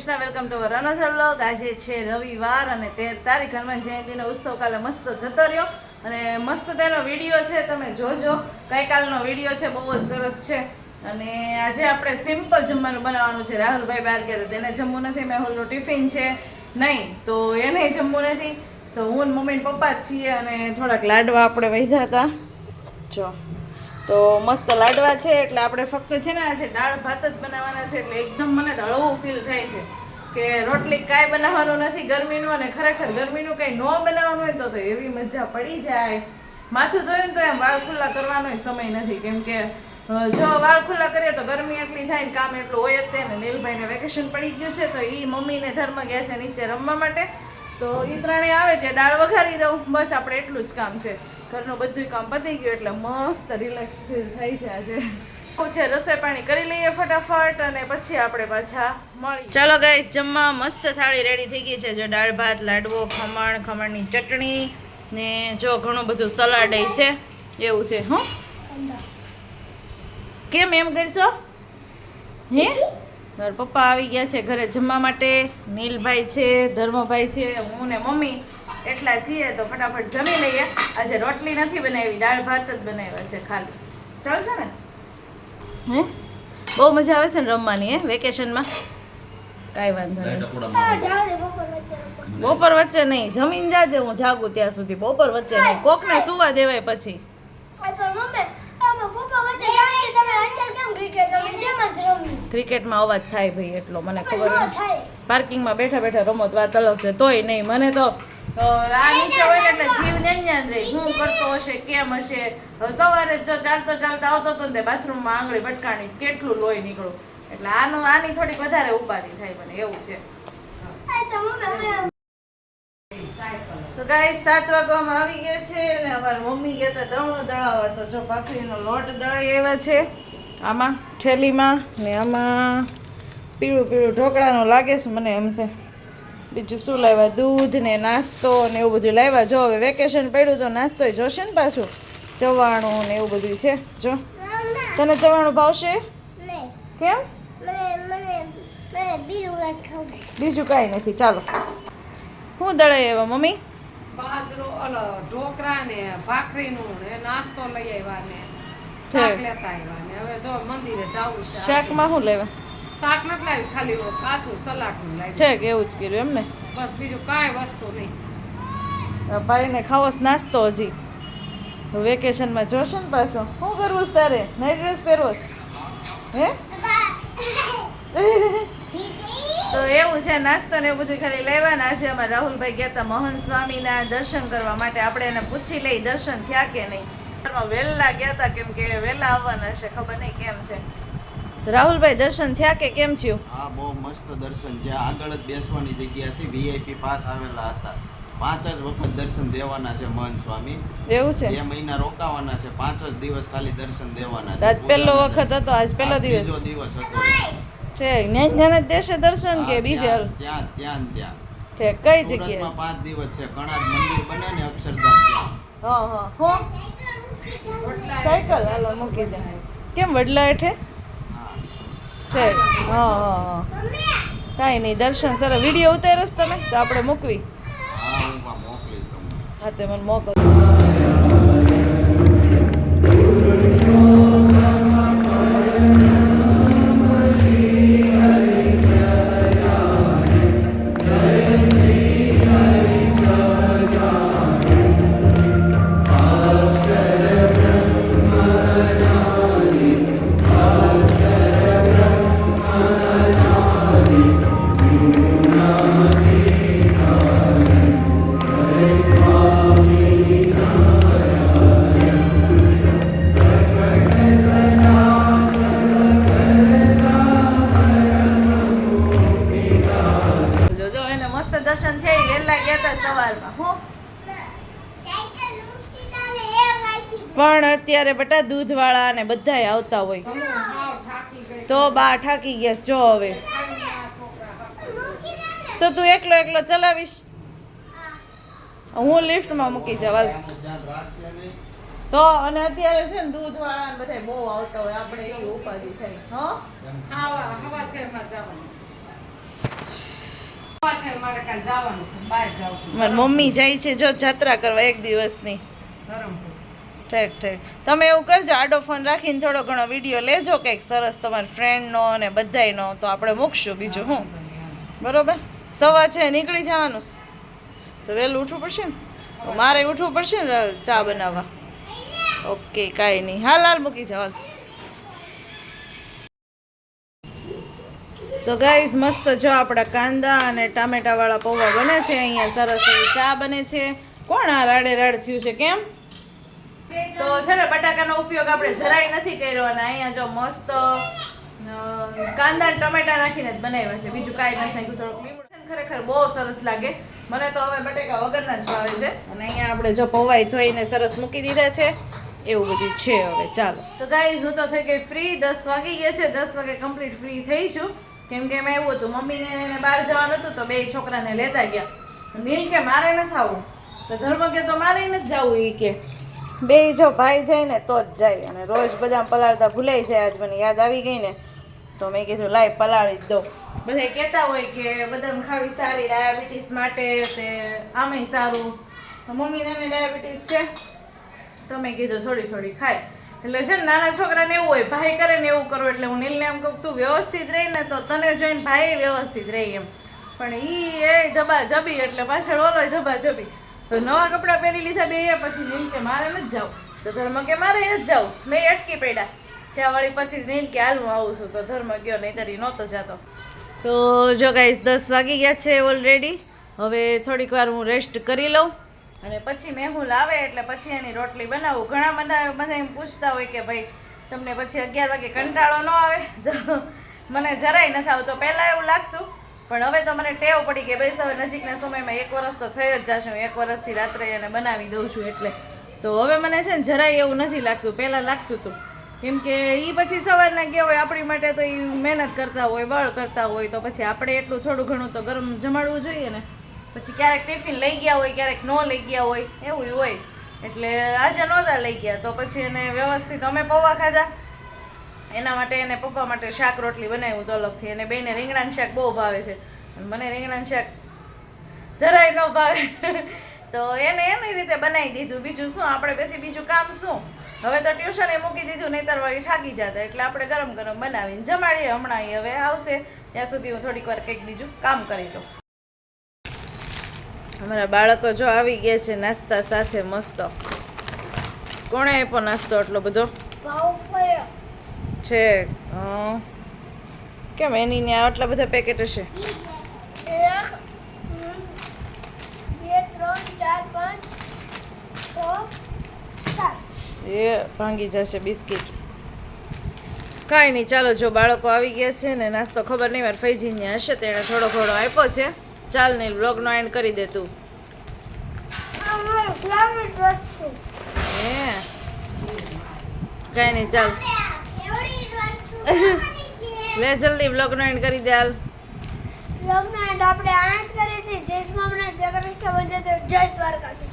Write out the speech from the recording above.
Krishna welcome to Ranosar blog આજે છે રવિવાર અને તેર તારીખ હનુમાન જયંતિનો ઉત્સવ કાલે મસ્ત જતો રહ્યો. અને મસ્ત તેનો વીડિયો છે, તમે જોજો. ગઈકાલનો વીડિયો છે, બહુ જ સરસ છે. અને આજે આપણે સિમ્પલ જમવાનું બનાવવાનું છે. રાહુલભાઈ બહાર ગયા તેને જમવું નથી, મેહુલનું ટિફિન છે. નહીં, તો એને જમવું નથી. તો હું મમ્મી પપ્પા જ છીએ અને થોડાક લાડવા આપણે વહીધા હતા. જો, તો મસ્ત લાડવા છે, એટલે આપણે ફક્ત છે ને આજે દાળ ભાત જ બનાવવાના છે, એટલે એકદમ મને હળવું ફીલ થાય છે. કે રોટલી કાંઈ બનાવવાનું નથી ગરમીનું અને ખરેખર ગરમીનું કંઈ ન બનાવવાનું હોય તો તો એવી મજા પડી જાય. માથું ધોયું તો એમ વાળ ખુલ્લા કરવાનો સમય નથી. કેમ કે જો વાળ ખુલ્લા કરીએ તો ગરમી એટલી થાય ને કામ એટલું હોય જ તે ને નીલભાઈને વેકેશન પડી ગયું છે તો એ મમ્મીને ધર્મ ગયા છે નીચે રમવા માટે. તો એ ત્રણેય આવે છે દાળ વઘારી દઉં. બસ આપણે એટલું જ કામ છે. ઘરનું બધું કામ પતી ગયું એટલે મસ્ત રિલેક્સ થઈ છે આજે. છે, રસોઈ પાણી કરી લઈએ ફટાફટ અને પછી આપણે પાછા મળી ચાલો ગાઈસ જમવા મસ્ત થાળી રેડી થઈ ગઈ છે. જો દાળ ભાત, લાડવો, ખમણ, ખમણની ચટણી ને જો ઘણું બધું સલાડ છે. એવું છે, હું? કેમ એમ કરશો? હે? મારા પપ્પા આવી ગયા છે ઘરે જમવા માટે. નીલભાઈ છે, ધર્મભાઈ છે, હું ને મમ્મી એટલા છીએ તો ફટાફટ જમી લઈએ. આજે રોટલી નથી બનાવી, દાળ ભાત જ બનાવ્યા છે ખાલી. ચાલશે ને? હે? બહુ મજા આવે છે ને રમવાની હે? વેકેશનમાં કાંઈ વાંધો નહીં. બપોર વચ્ચે નહીં જમીન જાજે હું જાગું ત્યાં સુધી બપોર વચ્ચે નહીં. કોકને સુવા દેવાય પછી. ક્રિકેટમાં અવાજ થાય ભાઈ એટલો મને ખબર નથી. પાર્કિંગમાં બેઠા બેઠા રમો તો વાત અલગ છે તોય નહીં. મને તો આ નીચે હોય એટલે જીવ ન્યાન રહે શું કરતો હશે, કેમ હશે? સવારે જો ચાલતો ચાલતો આવતો તો ને બાથરૂમમાં આંગળી ભટકાણી કેટલું લોહી નીકળું એટલે આનું, આની થોડીક વધારે ઉપાધિ થાય મને, એવું છે. તો ગાઈસ સાત વાગવામાં આવી ગયા છે અને અમારી મમ્મી ગયા હતા દળાવવા. તો જો ભાખરીનો લોટ દળાઈ આવ્યા છે. આમાં થેલીમાં ને આમાં પીળું પીળું ઢોકળાનું લાગે છે, મને એમ છે. બીજું શું લાવ્યા? દૂધ ને નાસ્તો ને એવું બધું લાવ્યા? જો હવે વેકેશન પડ્યું તો નાસ્તો જોશે ને પાછું? ચવાણું ને એવું બધું છે. જો. તને ચવાણું ભાવશે? કેમ? બીજું કાંઈ નથી. ચાલો. હું દળાઈ આવ્યા મમ્મી? બાજરો ઓલો ઢોકળા ને ભાખરીનું ને નાસ્તો લઈ આવ્યા ને શાક લેતા આવ્યા ને. હવે જો મંદિરે જવું છે. શાકમાં શું લેવા? શાક નથી લાવ્યું ખાલી કાચું સલાડનું લાવ્યું. ઠેક એવું જ કર્યું એમ ને બસ બીજું કાંઈ વસ્તુ નહીં. ભાઈને ખાવો છે નાસ્તો હજી. વેકેશનમાં જોશો ને પાછો? શું કરવું છે તારે? નાઈટ ડ્રેસ પહેરવો છે હે? તો એવું છે નાસ્તો ને એવું બધું ખાલી લેવાના. આજે અમારા રાહુલભાઈ ગયા હતા મહંત સ્વામીના દર્શન કરવા માટે. આપણે એને પૂછી લઈ દર્શન થયા કે નહીં? વહેલા ગયા હતા કેમ કે વહેલા આવવાના છે ખબર નહીં કેમ છે. રાહુલભાઈ દર્શન થયા કે કેમ થયું? હા બહુ મસ્ત દર્શન થયા. આગળ જ બેસવાની જગ્યા હતી. વીઆઈપી પાસ આવેલા હતા. પાંચ જ વખત દર્શન દેવાના છે મહંત સ્વામી. એવું છે? બે મહિના રોકાવાના છે. પાંચ જ દિવસ ખાલી દર્શન દેવાના છે. આજ પહેલો વખત હતો આજ પહેલો દિવસ. બીજો દિવસ હતો. છે જ્ઞાન જ્ઞાન દેશે દર્શન કે બીજે ત્યાં ત્યાં ત્યાં. છે કઈ જગ્યાએ? પાંચ દિવસ છે. કણાદ મંદિર બને ને અક્ષરધામ ત્યાં. હા હા. હો. સાયકલ હાલો મૂકી જાય કેમ વડલા હેઠે? છે. હા હા હા. કાંઈ નહીં દર્શન સર વીડિયો ઉતાર્યો તમે? તો આપણે મૂકવી. હા તે મને મોકલ. ગયા સવારમાં હો. પણ અત્યારે બટા દૂધવાળા ને બધાય આવતા હોય. થાકી તો બા ઠાકી ગયા જો હવે. તો તું એકલો એકલો ચલાવીશ? હું લિફ્ટમાં મૂકી જવાલ એમ જ ધ્યાન રાખશે નહીં તો અને અત્યારે છે ને દૂધવાળા વાળા બધા બહુ આવતા હોય આપણે એ ઉપાધિ થાય હા. હવા છે એમાં જવાનું. છે મારે કાલે જવાનું છે બહાર જાઉં છું. મારી મમ્મી જાય છે જો જાત્રા કરવા એક દિવસની. ધરમપુર. ઠીક ઠીક. તમે એવું કરજો આડો ફોન રાખીને થોડો ઘણો વીડિયો લેજો કંઈક સરસ તમારા ફ્રેન્ડનો અને બધાયનો તો આપણે મૂકશું બીજું હું બરોબર? સવા છે નીકળી જવાનું તો વહેલું ઉઠવું પડશે ને? મારે ઉઠવું પડશે ને ચા બનાવવા. ઓકે કાંઈ નહીં. હાલ હાલ મૂકી જાવ હાલ. તો ગાઈઝ મસ્ત જો આપણા કાંદા અને ટામેટાવાળા પૌવા બને છે અહીંયા સરસ એવી ચા બને છે. કોણ આ રાડે રાડ થયું છે કેમ? તો છે ને બટાકાનો ઉપયોગ આપણે જરાય નથી કર્યો અને અહીંયા જો મસ્ત કાંદા ટમેટા નાખીને જ બનાવ્યા છે. બીજું કાંઈ નથી નાખ્યું થોડોક લીમડો ખરેખર બહુ સરસ લાગે. મને તો હવે બટેકા વગરના જ ભાવે છે. અને અહીંયા આપણે જો પૌવાઈ ધોઈને સરસ મૂકી દીધા છે. એવું બધું છે હવે ચાલો. તો ગાઈઝ હું તો થઈ ગઈ ફ્રી દસ વાગી ગયા છે. દસ વાગે કમ્પ્લીટ ફ્રી થઈ છું. કેમ કે એમાં એવું હતું, મમ્મીને એને બહાર જવાનું હતું તો બે છોકરાને લેતા ગયા. નીલ કે, મારે નથી આવવું. તો ધર્મ કે, તો મારે નથી જવું. એ કે, બે જો ભાઈ જાય ને તો જ જાય. અને રોજ બધા પલાળતા ભૂલાઈ જાય આજ મને યાદ આવી ગઈ ને. તો મેં કીધું લાઈ પલાળી જ દો. બધા કહેતા હોય કે, બદામ ખાવી સારી, ડાયાબિટીસ માટે તે આમેય સારું. મમ્મીને ડાયાબિટીસ છે. તો મેં કીધું, થોડી થોડી ખાય. એટલે છે નાના છોકરાને એવું હોય, ભાઈ કરે ને એવું કરો, એટલે હું નીલને એમ કહું તું વ્યવસ્થિત રહી ને તો તને જોઈને ભાઈ વ્યવસ્થિત રહી એમ. પણ ઈ એ ધબા ધબી, એટલે પાછળ ઓલો ધબા ધબી. તો નવા કપડાં પહેરી લીધા બે, પછી નીલ કે મારે નથી જવું. તો ધર્મ કે મારે નથી જવું. મેં અટકી પડ્યા. ત્યાં વળી પછી નીલ કે હાલ હું આવું છું, તો ધર્મ ગયો નહીં તરી નહોતો જતો. તો જો ગાઈસ દસ વાગી ગયા છે ઓલરેડી હવે થોડીક વાર હું રેસ્ટ કરી લઉં. અને પછી મેહુલ આવે એટલે પછી એની રોટલી બનાવું. ઘણા બધા બધા એમ પૂછતા હોય કે ભાઈ, તમને પછી અગિયાર વાગે કંટાળો ન આવે? તો મને જરાય નથી આવતો. પહેલાં એવું લાગતું, પણ હવે તો મને ટેવ પડી કે ભાઈ હવે નજીકના સમયમાં એક વર્ષ તો થઈ જ જશે. એક વર્ષથી રાત્રે એને બનાવી દઉં છું એટલે. તો હવે મને છે ને જરાય એવું નથી લાગતું. પહેલાં લાગતું હતું કેમ કે એ પછી સવારના ગયા હોય આપણી માટે તો એ મહેનત કરતા હોય, બળ કરતા હોય, તો પછી આપણે એટલું થોડું ઘણું તો ગરમ જમાડવું જોઈએ ને. પછી ક્યારેક ટિફિન લઈ ગયા હોય, ક્યારેક ન લઈ ગયા હોય, એવું હોય. એટલે આજે નહોતા લઈ ગયા, તો પછી એને વ્યવસ્થિત અમે પૌવા ખાધા. એના માટે એને પપ્પા માટે શાક રોટલી બનાવ્યું તો અલગથી. એને બેને રીંગણાનું શાક બહુ ભાવે છે. મને રીંગણાનું શાક જરાય ન ભાવે. તો એને એની રીતે બનાવી દીધું. બીજું શું? આપણે પછી બીજું કામ શું? હવે તો ટ્યુશને મૂકી દીધું, નહીતર વળી થાકી જતા. એટલે આપણે ગરમ ગરમ બનાવીને જમાડીએ. હમણાં હવે આવશે. ત્યાં સુધી હું થોડીક વાર કંઈક બીજું કામ કરી લઉં. અમારા બાળકો જો આવી ગયા છે, નાસ્તા સાથે મસ્ત. કોણે આપ્યો નાસ્તો આટલો બધો? છે. કેમ એની ને આટલા બધા પેકેટ હશે? એ ભાંગી જશે બિસ્કિટ. કાંઈ નહીં, ચાલો, જો બાળકો આવી ગયા છે ને નાસ્તો ખબર નહીં, મારે ફૈજીને હશે તેણે થોડો ઘણો આપ્યો છે. ચાલ ને બ્લોગનો એન્ડ કરી દે તું. કઈ નહીં, ચાલ. લે, જલ્દી બ્લોગનો એન્ડ કરી દે હાલ. લગ્ન એન્ડ આપણે આ જ છીએ. જય સ્વામિનારાયણ જય કૃષ્ણ જય દ્વારકાધીશ.